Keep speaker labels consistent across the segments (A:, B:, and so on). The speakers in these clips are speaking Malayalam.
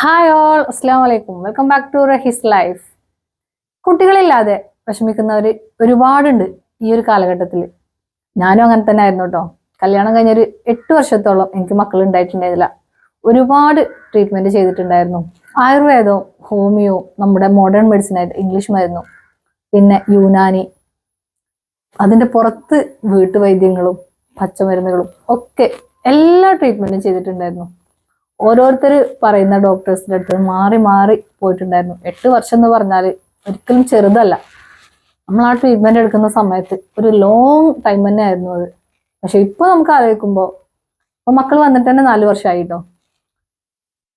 A: ഹായ് ഓൾ അസ്സാം വലൈക്കും welcome back to Rahis life കുട്ടികളില്ലാതെ വിഷമിക്കുന്നവർ ഒരുപാടുണ്ട് ഈ ഒരു കാലഘട്ടത്തിൽ ഞാനും അങ്ങനെ തന്നെ ആയിരുന്നു കേട്ടോ കല്യാണം കഴിഞ്ഞൊരു എട്ട് വർഷത്തോളം എനിക്ക് മക്കൾ ഉണ്ടായിട്ടുണ്ടായിരുന്നില്ല. ഒരുപാട് ട്രീറ്റ്മെന്റ് ചെയ്തിട്ടുണ്ടായിരുന്നു. ആയുർവേദവും ഹോമിയോ നമ്മുടെ മോഡേൺ മെഡിസിൻ ആയിട്ട് ഇംഗ്ലീഷ് മരുന്നും പിന്നെ യുനാനി അതിന്റെ പുറത്ത് വീട്ടുവൈദ്യങ്ങളും പച്ചമരുന്നുകളും ഒക്കെ എല്ലാ ട്രീറ്റ്മെന്റും ചെയ്തിട്ടുണ്ടായിരുന്നു. ഓരോരുത്തർ പറയുന്ന ഡോക്ടേഴ്സിന്റെ അടുത്ത് മാറി മാറി പോയിട്ടുണ്ടായിരുന്നു. എട്ട് വർഷം എന്ന് പറഞ്ഞാൽ ഒരിക്കലും ചെറുതല്ല. നമ്മൾ ആ ട്രീറ്റ്മെന്റ് എടുക്കുന്ന സമയത്ത് ഒരു ലോങ് ടൈം തന്നെ ആയിരുന്നു അത്. പക്ഷെ ഇപ്പോൾ നമുക്ക് ആലോചിക്കുമ്പോൾ ഇപ്പോൾ മക്കൾ വന്നിട്ട് തന്നെ നാല് വർഷമായിട്ടോ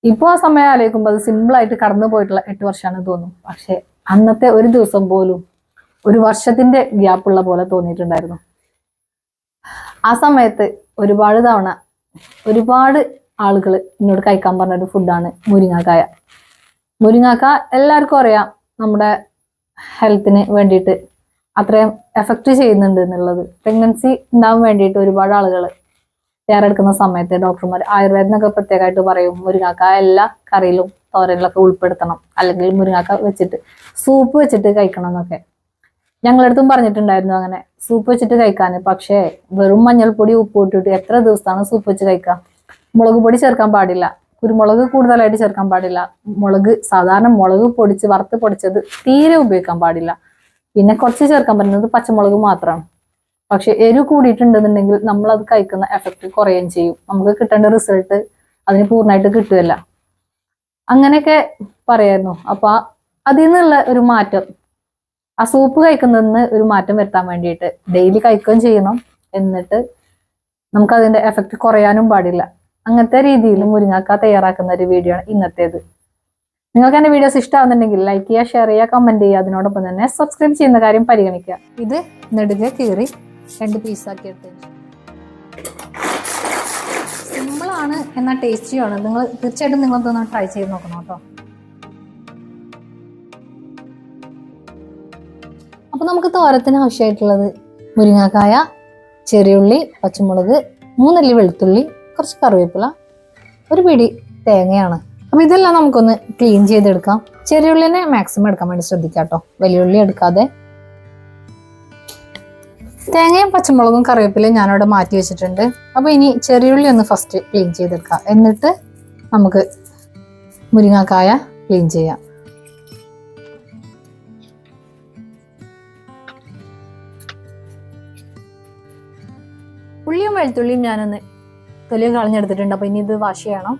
A: ഇപ്പോൾ ആ സമയം ആലോചിക്കുമ്പോൾ അത് സിമ്പിളായിട്ട് കടന്നു പോയിട്ടുള്ള എട്ട് വർഷമാണ് തോന്നും. പക്ഷേ അന്നത്തെ ഒരു ദിവസം പോലും ഒരു വർഷത്തിന്റെ ഗ്യാപ്പുള്ള പോലെ തോന്നിയിട്ടുണ്ടായിരുന്നു. ആ സമയത്ത് ഒരുപാട് തവണ ഒരുപാട് ആളുകൾ എന്നോട് കഴിക്കാൻ പറഞ്ഞൊരു ഫുഡാണ് മുരിങ്ങാക്കായ. മുരിങ്ങാക്ക എല്ലാവർക്കും അറിയാം നമ്മുടെ ഹെൽത്തിന് വേണ്ടിയിട്ട് അത്രയും എഫക്റ്റ് ചെയ്യുന്നുണ്ട് എന്നുള്ളത്. പ്രഗ്നൻസി ഉണ്ടാവാൻ വേണ്ടിയിട്ട് ഒരുപാട് ആളുകൾ തയ്യാറെടുക്കുന്ന സമയത്ത് ഡോക്ടർമാർ ആയുർവേദം എന്നൊക്കെ പ്രത്യേകമായിട്ട് പറയും മുരിങ്ങാക്ക എല്ലാ കറിയിലും തോരനിലൊക്കെ ഉൾപ്പെടുത്തണം. അല്ലെങ്കിൽ മുരിങ്ങാക്ക വെച്ചിട്ട് സൂപ്പ് വെച്ചിട്ട് കഴിക്കണം എന്നൊക്കെ. ഞങ്ങളടുത്തും പറഞ്ഞിട്ടുണ്ടായിരുന്നു അങ്ങനെ സൂപ്പ് വെച്ചിട്ട് കഴിക്കാൻ പക്ഷേ വെറും മഞ്ഞൾപ്പൊടി ഉപ്പ് ഇട്ടിട്ട് എത്ര ദിവസമാണ് സൂപ്പ് വെച്ച് കഴിക്കുക മുളക് പൊടി ചേർക്കാൻ പാടില്ല. കുരുമുളക് കൂടുതലായിട്ട് ചേർക്കാൻ പാടില്ല. മുളക് സാധാരണ മുളക് പൊടിച്ച് വറുത്ത് പൊടിച്ചത് തീരെ ഉപയോഗിക്കാൻ പാടില്ല. പിന്നെ കുറച്ച് ചേർക്കാൻ പറ്റുന്നത് പച്ചമുളക് മാത്രമാണ്. പക്ഷെ എരിവ് കൂടിയിട്ടുണ്ടെന്നുണ്ടെങ്കിൽ നമ്മൾ അത് കഴിക്കുന്ന എഫക്റ്റ് കുറയുകയും ചെയ്യും. നമുക്ക് കിട്ടേണ്ട റിസൾട്ട് അതിന് പൂർണമായിട്ട് കിട്ടുകയല്ല. അങ്ങനെയൊക്കെ പറയായിരുന്നു. അപ്പൊ അതിൽ നിന്നുള്ള ഒരു മാറ്റം ആ സൂപ്പ് കഴിക്കുന്നതിന് ഒരു മാറ്റം വരുത്താൻ വേണ്ടിയിട്ട് ഡെയിലി കഴിക്കുകയും ചെയ്യണം. എന്നിട്ട് നമുക്ക് അതിന്റെ എഫക്റ്റ് കുറയാനും പാടില്ല. അങ്ങനത്തെ രീതിയിൽ മുരിങ്ങാക്ക തയ്യാറാക്കുന്ന ഒരു വീഡിയോ ആണ് ഇന്നത്തേത്. നിങ്ങൾക്ക് എന്റെ വീഡിയോസ് ഇഷ്ടമാകുന്നുണ്ടെങ്കിൽ ലൈക്ക് ചെയ്യുക ഷെയർ ചെയ്യുക കമന്റ് ചെയ്യുക. അതിനോടൊപ്പം തന്നെ സബ്സ്ക്രൈബ് ചെയ്യുന്ന കാര്യം പരിഗണിക്കുക. ഇത് നെടുക കീറി രണ്ട് പീസാക്കി എടുത്തതിന് സിമ്പിളാണ് എന്നാൽ ടേസ്റ്റിയാണ് നിങ്ങൾ തീർച്ചയായിട്ടും നിങ്ങളൊന്ന് ട്രൈ ചെയ്ത് നോക്കണം കേട്ടോ. അപ്പൊ നമുക്ക് തോരത്തിന് ആവശ്യമായിട്ടുള്ളത് മുരിങ്ങാക്കായ ചെറിയുള്ളി പച്ചമുളക് മൂന്നല്ലി വെളുത്തുള്ളി കുറച്ച് കറിവേപ്പില ഒരു പിടി തേങ്ങയാണ്. അപ്പൊ ഇതെല്ലാം നമുക്കൊന്ന് ക്ലീൻ ചെയ്തെടുക്കാം. ചെറിയ ചെറിയുള്ളിനെ മാക്സിമം എടുക്കാൻ വേണ്ടി ശ്രദ്ധിക്കാം കേട്ടോ വലിയുള്ളി എടുക്കാതെ. തേങ്ങയും പച്ചമുളകും കറിവേപ്പിലയും ഞാനവിടെ മാറ്റി വെച്ചിട്ടുണ്ട്. അപ്പൊ ഇനി ചെറിയ ഉള്ളി ഒന്ന് ഫസ്റ്റ് ക്ലീൻ ചെയ്തെടുക്കാം. എന്നിട്ട് നമുക്ക് മുരിങ്ങക്കായ ക്ലീൻ ചെയ്യാം. ഉള്ളിയും വെളുത്തുള്ളിയും ഞാനൊന്ന് തൊലിയും കളഞ്ഞെടുത്തിട്ടുണ്ട്. അപ്പോൾ ഇനി ഇത് വാഷ് ചെയ്യണം.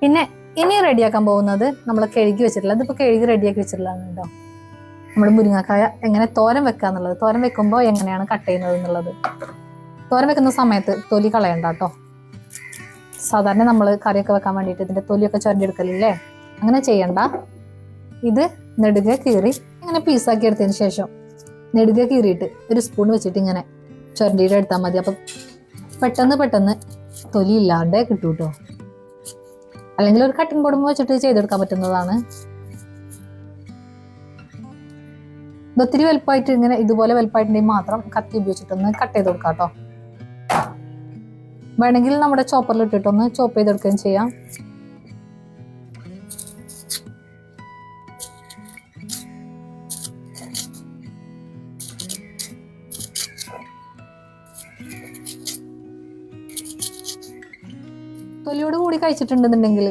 A: പിന്നെ ഇനി റെഡിയാക്കാൻ പോകുന്നത് നമ്മൾ കഴുകി വെച്ചിട്ടുള്ളത്. ഇതിപ്പോൾ കഴുകി റെഡിയാക്കി വെച്ചിട്ടുള്ളതാണ് കേട്ടോ. നമ്മൾ മുരിങ്ങക്കായ എങ്ങനെ തോരൻ വെക്കുക എന്നുള്ളത്. തോരൻ വെക്കുമ്പോൾ എങ്ങനെയാണ് കട്ട് ചെയ്യുന്നത് എന്നുള്ളത്. തോരൻ വെക്കുന്ന സമയത്ത് തൊലി കളയണ്ട കേട്ടോ. സാധാരണ നമ്മൾ കറിയൊക്കെ വെക്കാൻ വേണ്ടിയിട്ട് ഇതിന്റെ തൊലിയൊക്കെ ചൊരണ്ടെടുക്കലില്ലേ അങ്ങനെ ചെയ്യണ്ട. ഇത് നെടുക കീറി ഇങ്ങനെ പീസാക്കി എടുത്തതിന് ശേഷം നെടുക കീറിയിട്ട് ഒരു സ്പൂൺ വെച്ചിട്ട് ഇങ്ങനെ ചൊരണ്ടിയിട്ട് എടുത്താൽ മതി. അപ്പം പെട്ടെന്ന് പെട്ടെന്ന് തൊലി ഇല്ലാണ്ട് കിട്ടും കേട്ടോ അല്ലെങ്കിൽ ഒരു കട്ടിംഗ് ബോർഡ് വെച്ചിട്ട് ചെയ്തെടുക്കാൻ പറ്റുന്നതാണ്. ഇത് ഒത്തിരി വലുപ്പമായിട്ട് ഇങ്ങനെ ഇതുപോലെ വലുപ്പമായിട്ടുണ്ടെങ്കിൽ മാത്രം കത്തി ഉപയോഗിച്ചിട്ടൊന്ന് കട്ട് ചെയ്ത് കൊടുക്കാം കേട്ടോ. വേണമെങ്കിൽ നമ്മുടെ ചോപ്പറിൽ ഇട്ടിട്ടൊന്ന് ചോപ്പ് ചെയ്തെടുക്കുകയും ചെയ്യാം. തൊലിയോട് കൂടി കഴിച്ചിട്ടുണ്ടെന്നുണ്ടെങ്കിൽ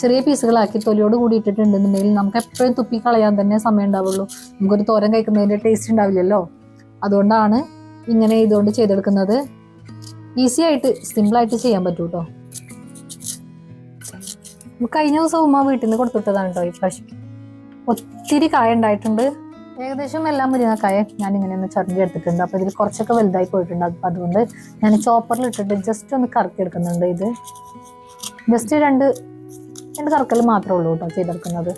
A: ചെറിയ പീസുകളാക്കി തൊലിയോട് കൂടി ഇട്ടിട്ടുണ്ടെന്നുണ്ടെങ്കിൽ നമുക്ക് എപ്പോഴും തുപ്പി കളയാൻ തന്നെ സമയം ഉണ്ടാവുള്ളൂ. നമുക്കൊരു തോരൻ കഴിക്കുന്നതിന്റെ ടേസ്റ്റ് ഉണ്ടാവില്ലല്ലോ. അതുകൊണ്ടാണ് ഇങ്ങനെ ഇതുകൊണ്ട് ചെയ്തെടുക്കുന്നത്. ഈസി ആയിട്ട് സിമ്പിളായിട്ട് ചെയ്യാൻ പറ്റൂ കേട്ടോ കഴിഞ്ഞ ദിവസം ഉമ്മ വീട്ടിൽ നിന്ന് കൊടുത്തിട്ടതാണ് കേട്ടോ ഇപ്രാവശ്യം ഒത്തിരി കായ ഉണ്ടായിട്ടുണ്ട്. ഏകദേശം എല്ലാ മുരിങ്ങക്കായ ഞാൻ ഇങ്ങനെ ഒന്ന് ചുരണ്ടി എടുത്തിട്ടുണ്ട്. അപ്പൊ ഇതിൽ കുറച്ചൊക്കെ വലുതായി പോയിട്ടുണ്ട്. അപ്പൊ അതുകൊണ്ട് ഞാൻ ചോപ്പറിൽ ഇട്ടിട്ട് ജസ്റ്റ് ഒന്ന് കറക്കി എടുക്കുന്നുണ്ട് ഇത്. ജസ്റ്റ് രണ്ട് രണ്ട് കറക്കൽ മാത്രമേ ഉള്ളൂ കേട്ടോ ചെയ്തെടുക്കുന്നത്.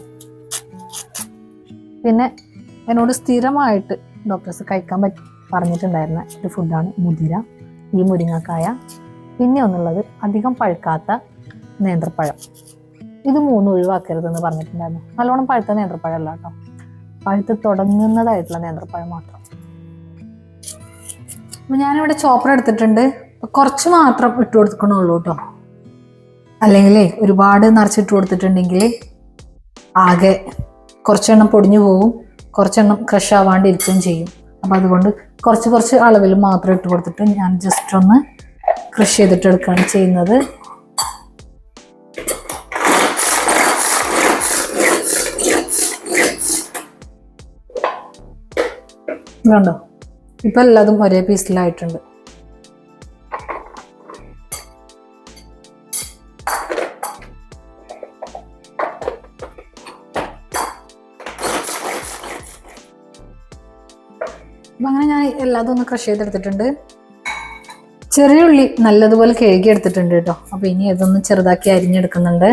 A: പിന്നെ എന്നോട് സ്ഥിരമായിട്ട് ഡോക്ടേഴ്സ് കഴിക്കാൻ പറ്റി പറഞ്ഞിട്ടുണ്ടായിരുന്ന ഒരു ഫുഡാണ് മുതിര ഈ മുരിങ്ങക്കായ. പിന്നെ ഒന്നുള്ളത് അധികം പഴുക്കാത്ത നേന്ത്രപ്പഴം. ഇത് മൂന്നും ഒഴിവാക്കരുതെന്ന് പറഞ്ഞിട്ടുണ്ടായിരുന്നു. നല്ലോണം പഴുത്ത നേന്ത്രപ്പഴം അല്ല കേട്ടോ പഴുത്ത് തുടങ്ങുന്നതായിട്ടുള്ള നേന്ത്രപ്പഴം മാത്രം. അപ്പൊ ഞാനിവിടെ ചോപ്പർ എടുത്തിട്ടുണ്ട്. കുറച്ച് മാത്രം ഇട്ട് കൊടുക്കണുള്ളൂ കേട്ടോ. അല്ലെങ്കിൽ ഒരുപാട് നിറച്ചിട്ട് കൊടുത്തിട്ടുണ്ടെങ്കിൽ ആകെ കുറച്ചെണ്ണം പൊടിഞ്ഞു പോവും കുറച്ചെണ്ണം ക്രഷ് ആവാണ്ടിരിക്കുകയും ചെയ്യും. അപ്പോൾ അതുകൊണ്ട് കുറച്ച് കുറച്ച് അളവിൽ മാത്രം ഇട്ട് കൊടുത്തിട്ട് ഞാൻ ജസ്റ്റ് ഒന്ന് ക്രഷ് ചെയ്തിട്ടെടുക്കുകയാണ് ചെയ്യുന്നത്. ഇതുണ്ടോ ഇപ്പം എല്ലാതും ഒരേ പീസിലായിട്ടുണ്ട്. അപ്പം അങ്ങനെ ഞാൻ എല്ലാതും ഒന്ന് ക്രഷ് ചെയ്തെടുത്തിട്ടുണ്ട്. ചെറിയ ഉള്ളി നല്ലതുപോലെ കഴുകി എടുത്തിട്ടുണ്ട് കേട്ടോ. അപ്പോൾ ഇനി ഇതൊന്ന് ചെറുതാക്കി അരിഞ്ഞെടുക്കുന്നുണ്ട്.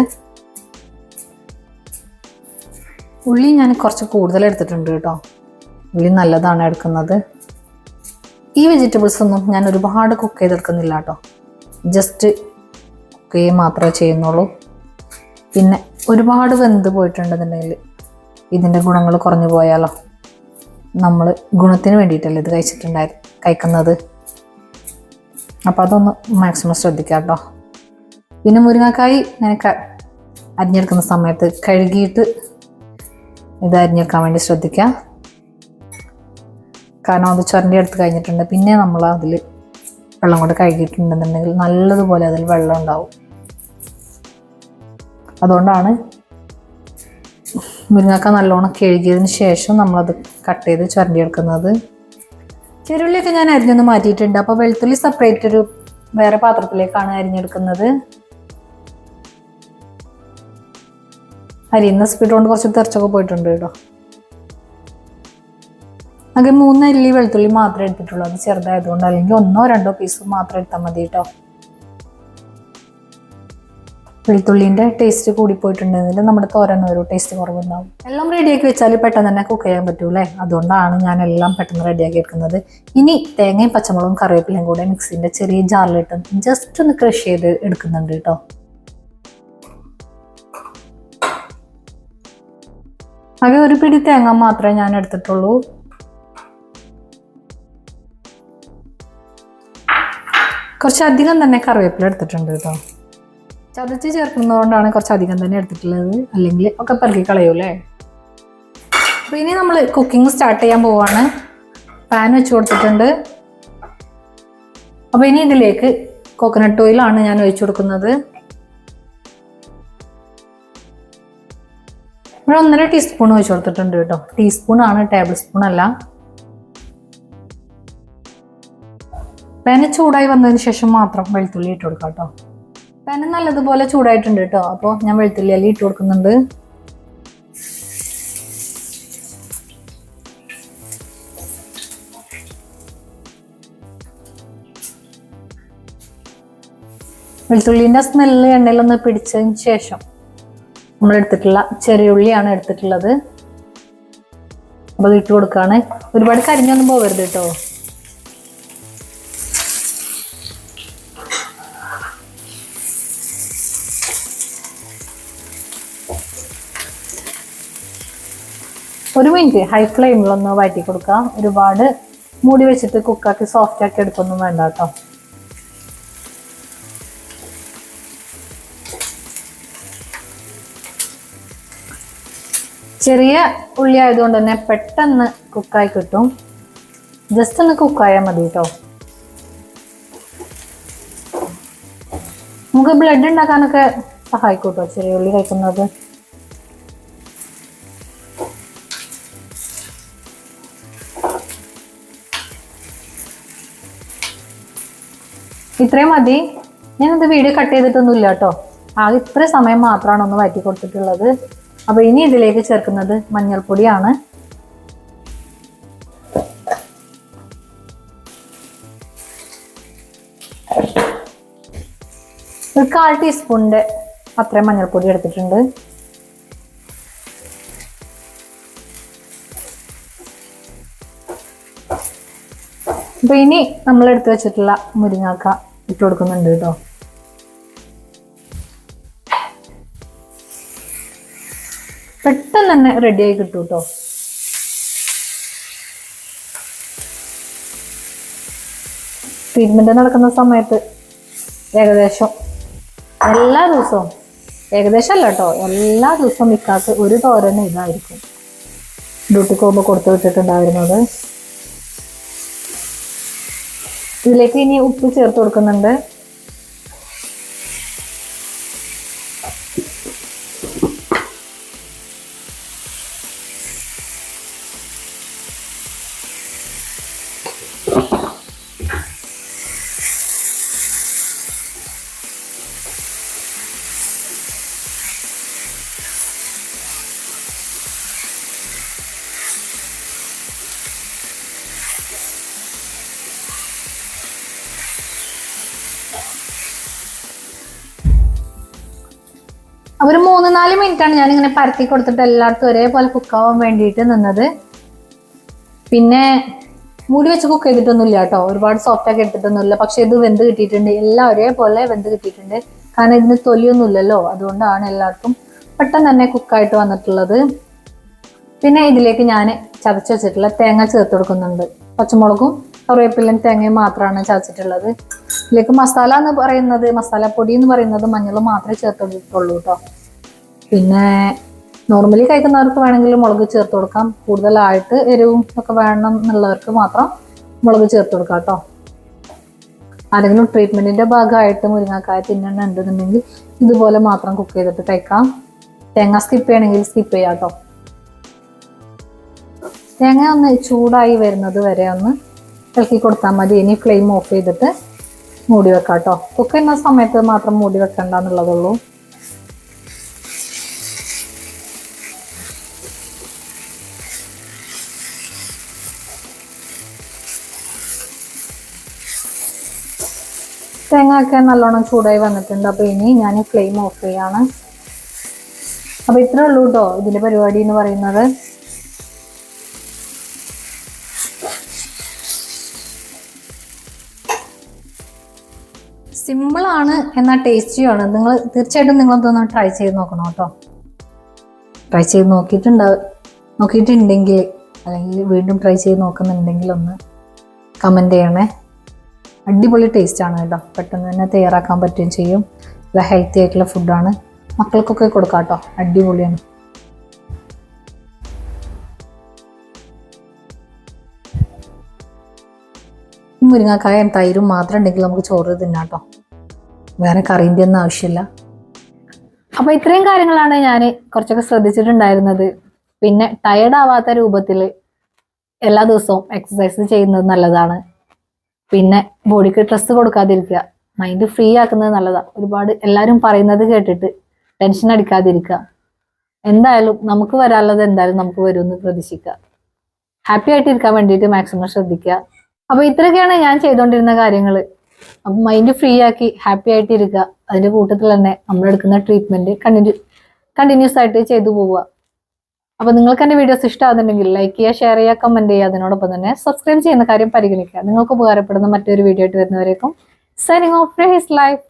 A: ഉള്ളി ഞാൻ കുറച്ച് കൂടുതൽ എടുത്തിട്ടുണ്ട് കേട്ടോ. ഉള്ളി നല്ലതാണ് എടുക്കുന്നത്. ഈ വെജിറ്റബിൾസ് ഒന്നും ഞാൻ ഒരുപാട് കുക്ക് ചെയ്തെടുക്കുന്നില്ല കേട്ടോ. ജസ്റ്റ് കുക്ക് ചെയ്യുക മാത്രമേ ചെയ്യുന്നുള്ളൂ. പിന്നെ ഒരുപാട് വെന്ത് പോയിട്ടുണ്ടെന്നുണ്ടെങ്കിൽ ഇതിന്റെ ഗുണങ്ങൾ കുറഞ്ഞു പോയാലോ? നമ്മൾ ഗുണത്തിന് വേണ്ടിയിട്ടല്ലേ ഇത് കഴിച്ചിട്ടുണ്ടായി കഴിക്കുന്നത്. അപ്പോൾ അതൊന്ന് മാക്സിമം ശ്രദ്ധിക്കാം കേട്ടോ. പിന്നെ മുരിങ്ങക്കായി ക- അരിഞ്ഞെടുക്കുന്ന സമയത്ത് കഴുകിയിട്ട് ഇത് അരിഞ്ഞെടുക്കാൻ വേണ്ടി ശ്രദ്ധിക്കുക കാരണം അത് ചുരണ്ടി എടുത്ത് കഴിഞ്ഞിട്ടുണ്ട്. പിന്നെ നമ്മൾ അതിൽ വെള്ളം കൊണ്ട് കഴുകിയിട്ടുണ്ടെന്നുണ്ടെങ്കിൽ നല്ലതുപോലെ അതിൽ വെള്ളം ഉണ്ടാവും. അതുകൊണ്ടാണ് മുരിങ്ങക്ക നല്ലോണം കഴുകിയതിന് ശേഷം നമ്മളത് കട്ട് ചെയ്ത് ചുരണ്ടി എടുക്കുന്നത്. ചെറുള്ളിയൊക്കെ ഞാൻ അരിഞ്ഞൊന്ന് മാറ്റിയിട്ടുണ്ട്. അപ്പോൾ വെളുത്തുള്ളി സെപ്പറേറ്റ് ഒരു വേറെ പാത്രത്തിലേക്കാണ് അരിഞ്ഞെടുക്കുന്നത്. അരിയുന്ന സ്പീഡ് കൊണ്ട് കുറച്ച് തെറിച്ചൊക്കെ പോയിട്ടുണ്ട് കേട്ടോ. ആകെ മൂന്ന് അല്ലി വെളുത്തുള്ളി മാത്രമേ എടുത്തിട്ടുള്ളൂ. അത് ചെറുതായതുകൊണ്ട് അല്ലെങ്കിൽ ഒന്നോ രണ്ടോ പീസ് മാത്രം എടുത്താൽ മതി കേട്ടോ. വെളുത്തുള്ളിന്റെ ടേസ്റ്റ് കൂടി പോയിട്ടുണ്ടെങ്കിൽ നമ്മുടെ തോരൻ ഒരു ടേസ്റ്റ് കുറവുണ്ടാവും. എല്ലാം റെഡിയാക്കി വെച്ചാൽ പെട്ടെന്ന് തന്നെ കുക്ക് ചെയ്യാൻ പറ്റൂലേ അതുകൊണ്ടാണ് ഞാൻ എല്ലാം പെട്ടെന്ന് റെഡിയാക്കി എടുക്കുന്നത്. ഇനി തേങ്ങയും പച്ചമുളകും കറിവേപ്പിലയും കൂടെ മിക്സിന്റെ ചെറിയ ജാറിലിട്ട് ജസ്റ്റ് ഒന്ന് ക്രഷ് ചെയ്ത് എടുക്കുന്നുണ്ട് കേട്ടോ. ആകെ ഒരു പിടി തേങ്ങ മാത്രമേ ഞാൻ എടുത്തിട്ടുള്ളൂ. കുറച്ചധികം തന്നെ കറിവേപ്പില എടുത്തിട്ടുണ്ട് കേട്ടോ. ചതച്ച് ചേർക്കുന്നതുകൊണ്ടാണ് കുറച്ചധികം തന്നെ എടുത്തിട്ടുള്ളത്. അല്ലെങ്കിൽ ഒക്കെ പെറുക്കി കളയൂലേ. അപ്പോൾ ഇനി നമ്മൾ കുക്കിംഗ് സ്റ്റാർട്ട് ചെയ്യാൻ പോവാണ്. പാൻ വെച്ച് കൊടുത്തിട്ടുണ്ട്. അപ്പോൾ ഇനി ഇതിലേക്ക് കോക്കനട്ട് ഓയിലാണ് ഞാൻ ഒഴിച്ചു കൊടുക്കുന്നത്. ഒന്നര ടീസ്പൂൺ ഒഴിച്ചു കൊടുത്തിട്ടുണ്ട് കേട്ടോ. ടീസ്പൂൺ ആണ് ടേബിൾ സ്പൂൺ അല്ല. പാന് ചൂടായി വന്നതിന് ശേഷം മാത്രം വെളുത്തുള്ളി ഇട്ട് കൊടുക്കാം കേട്ടോ. പെന നല്ലതുപോലെ ചൂടായിട്ടുണ്ട് കേട്ടോ. അപ്പോൾ ഞാൻ വെളുത്തുള്ളി അല്ലെങ്കിൽ ഇട്ട് കൊടുക്കുന്നുണ്ട്. വെളുത്തുള്ളിന്റെ സ്മെല്ല് എണ്ണയിലൊന്ന് പിടിച്ചതിന് ശേഷം നമ്മൾ എടുത്തിട്ടുള്ള ചെറിയ ഉള്ളിയാണ് എടുത്തിട്ടുള്ളത്. അപ്പോൾ ഇട്ട് കൊടുക്കുകയാണ് ഒരുപാട് കരിഞ്ഞൊന്നും പോകരുത് കേട്ടോ. ഒരു മിനിറ്റ് ഹൈ ഫ്ലെയിമിലൊന്ന് വഴറ്റി കൊടുക്കാം. ഒരുപാട് മൂടി വെച്ചിട്ട് കുക്കാക്കി സോഫ്റ്റ് ആക്കി എടുക്കൊന്നും വേണ്ട കേട്ടോ. ചെറിയ ഉള്ളി ആയതുകൊണ്ട് തന്നെ പെട്ടെന്ന് കുക്കായി കിട്ടും. ജസ്റ്റ് ഒന്ന് കുക്കായാൽ മതി കേട്ടോ. നമുക്ക് ബ്ലഡ് ഉണ്ടാക്കാനൊക്കെ സഹായിക്കൂട്ടോ കേട്ടോ ചെറിയ ഉള്ളി കഴിക്കുന്നത്. ഇത്രയും മതി. ഞാനത് വീഡിയോ കട്ട് ചെയ്തിട്ടൊന്നുമില്ല കേട്ടോ. ആകെ ഇത്ര സമയം മാത്രമാണ് ഒന്ന് വഴറ്റി കൊടുത്തിട്ടുള്ളത്. അപ്പൊ ഇനി ഇതിലേക്ക് ചേർക്കുന്നത് മഞ്ഞൾപ്പൊടിയാണ്. ഒരു കാൽ ടീസ്പൂണിന്റെ അത്രയും മഞ്ഞൾപ്പൊടി എടുത്തിട്ടുണ്ട്. അപ്പൊ ഇനി നമ്മൾ എടുത്തു വെച്ചിട്ടുള്ള മുരിങ്ങാക്ക. ഇട്ട് കൊടുക്കുന്നുണ്ട് കേട്ടോ. പെട്ടെന്ന് തന്നെ റെഡി ആയി കിട്ടും കേട്ടോ. ട്രീറ്റ്മെന്റ് നടക്കുന്ന സമയത്ത് ഏകദേശം എല്ലാ ദിവസവും ഏകദേശം അല്ല കേട്ടോ എല്ലാ ദിവസവും മിക്കാക്ക് ഒരു തോരന്നെ ഇതായിരിക്കും. ഡ്യൂട്ടിക്ക് പോകുമ്പോൾ കൊടുത്തു വിട്ടിട്ടുണ്ടായിരുന്നത്. ഇതിലേക്ക് ഇനി ഉപ്പ് ചേർത്ത് കൊടുക്കുന്നുണ്ട്. അപ്പൊ മിനിറ്റാണ് ഇങ്ങനെ പരത്തി കൊടുത്തിട്ട് എല്ലായിടത്തും ഒരേപോലെ കുക്കാവാൻ വേണ്ടിയിട്ട് നിന്നത്. പിന്നെ മൂടി വെച്ച് കുക്ക് ചെയ്തിട്ടൊന്നുമില്ല കേട്ടോ. ഒരുപാട് സോഫ്റ്റ് ആക്കി എടുത്തിട്ടൊന്നുമില്ല. പക്ഷെ ഇത് വെന്ത് കിട്ടിയിട്ടുണ്ട്. എല്ലാം ഒരേപോലെ വെന്ത് കിട്ടിയിട്ടുണ്ട്. കാരണം ഇതിന് തൊലിയൊന്നും ഇല്ലല്ലോ അതുകൊണ്ടാണ് എല്ലാവർക്കും പെട്ടെന്ന് തന്നെ കുക്കായിട്ട് വന്നിട്ടുള്ളത്. പിന്നെ ഇതിലേക്ക് ഞാൻ ചതച്ച് വെച്ചിട്ടുള്ള തേങ്ങ ചേർത്ത് കൊടുക്കുന്നുണ്ട്. പച്ചമുളകും കറിവേപ്പിലും തേങ്ങയും മാത്രമാണ് ചതച്ചിട്ടുള്ളത്. ഇതിലേക്ക് മസാല എന്ന് പറയുന്നത് മസാലപ്പൊടി എന്ന് പറയുന്നത് മഞ്ഞൾ മാത്രമേ ചേർത്തിട്ടുള്ളൂ കേട്ടോ. പിന്നെ നോർമലി കഴിക്കുന്നവർക്ക് വേണമെങ്കിൽ മുളക് ചേർത്ത് കൊടുക്കാം. കൂടുതലായിട്ട് എരിവും ഒക്കെ വേണം എന്നുള്ളവർക്ക് മാത്രം മുളക് ചേർത്ത് കൊടുക്കാം കേട്ടോ. ആരെങ്കിലും ട്രീറ്റ്മെന്റിന്റെ ഭാഗമായിട്ട് മുരിങ്ങാക്കായ തിന്നണമെന്നുണ്ടെന്നുണ്ടെങ്കിൽ ഇതുപോലെ മാത്രം കുക്ക് ചെയ്തിട്ട് കഴിക്കാം. തേങ്ങ സ്കിപ്പ് ചെയ്യണമെങ്കിൽ സ്കിപ്പ് ചെയ്യാം കേട്ടോ. തേങ്ങ ഒന്ന് ചൂടായി വരുന്നത് വരെ ഒന്ന് ഇളക്കി കൊടുത്താൽ മതി. ഇനി ഫ്ലെയിം ഓഫ് ചെയ്തിട്ട് മൂടി വെക്കാം കേട്ടോ. കുക്ക് ചെയ്യുന്ന സമയത്ത് മാത്രം മൂടി വെക്കണ്ട തേങ്ങ ഒക്കെ നല്ലോണം ചൂടായി വന്നിട്ടുണ്ട്. അപ്പോൾ ഇനി ഞാൻ ഫ്ലെയിം ഓഫ് ചെയ്യാണ്. അപ്പോൾ ഇത്രേ ഉള്ളൂ കേട്ടോ ഇതിന്റെ പരിപാടി എന്ന് പറയുന്നത്. സിമ്പിളാണ് എന്നാൽ ടേസ്റ്റിയാണ് നിങ്ങൾ തീർച്ചയായിട്ടും നിങ്ങളൊന്ന് ട്രൈ ചെയ്ത് നോക്കണം കേട്ടോ ട്രൈ ചെയ്ത് നോക്കിയിട്ടുണ്ടാവും നോക്കിയിട്ടുണ്ടെങ്കിൽ അല്ലെങ്കിൽ വീണ്ടും ട്രൈ ചെയ്ത് നോക്കുന്നുണ്ടെങ്കിൽ ഒന്ന് കമന്റ് ചെയ്യണേ. അടിപൊളി ടേസ്റ്റ് ആണ് കേട്ടോ. പെട്ടെന്ന് തന്നെ തയ്യാറാക്കാൻ പറ്റുകയും ചെയ്യും. നല്ല ഹെൽത്തി ആയിട്ടുള്ള ഫുഡാണ് മക്കൾക്കൊക്കെ കൊടുക്കാം കേട്ടോ. അടിപൊളിയാണ്. മുരിങ്ങക്കായും തൈരും മാത്രം ഉണ്ടെങ്കിൽ നമുക്ക് ചോറ് തിന്നാം കേട്ടോ. വേറെ കറീന്റെ ഒന്നും ആവശ്യമില്ല. അപ്പൊ ഇത്രയും കാര്യങ്ങളാണ് ഞാൻ കുറച്ചൊക്കെ ശ്രദ്ധിച്ചിട്ടുണ്ടായിരുന്നത്. പിന്നെ ടയർഡ് ആവാത്ത രൂപത്തിൽ എല്ലാ ദിവസവും എക്സസൈസ് ചെയ്യുന്നത് നല്ലതാണ്. പിന്നെ ബോഡിക്ക് സ്ട്രെസ് കൊടുക്കാതിരിക്കുക. മൈൻഡ് ഫ്രീ ആക്കുന്നത് നല്ലതാ. ഒരുപാട് എല്ലാവരും പറയുന്നത് കേട്ടിട്ട് ടെൻഷൻ അടിക്കാതിരിക്കുക. എന്തായാലും നമുക്ക് വരാനുള്ളത് എന്തായാലും നമുക്ക് വരുമെന്ന് പ്രതീക്ഷിക്കുക. ഹാപ്പി ആയിട്ട് ഇരിക്കാൻ വേണ്ടിയിട്ട് മാക്സിമം ശ്രദ്ധിക്കുക. അപ്പോൾ ഇത്രയൊക്കെയാണ് ഞാൻ ചെയ്തുകൊണ്ടിരുന്ന കാര്യങ്ങൾ അപ്പൊ മൈൻഡ് ഫ്രീ ആക്കി ഹാപ്പി ആയിട്ട് ഇരിക്കുക അതിന്റെ കൂട്ടത്തിൽ തന്നെ നമ്മളെടുക്കുന്ന ട്രീറ്റ്മെന്റ് കണ്ടിന്യൂ കണ്ടിന്യൂസ് ആയിട്ട് ചെയ്തു പോവുക. അപ്പൊ നിങ്ങൾക്ക് എന്റെ വീഡിയോസ് ഇഷ്ടമാകുന്നുണ്ടെങ്കിൽ ലൈക്ക് ചെയ്യുക ഷെയർ ചെയ്യുക കമന്റ് ചെയ്യുക. അതിനോടൊപ്പം തന്നെ സബ്സ്ക്രൈബ് ചെയ്യുന്ന കാര്യം പരിഗണിക്കുക. നിങ്ങൾക്ക് ഉപകാരപ്പെടുന്ന മറ്റൊരു വീഡിയോ ആയിട്ട് വരുന്നവരേക്കും സൈനിങ് ഓഫ് ഹിസ് ലൈഫ്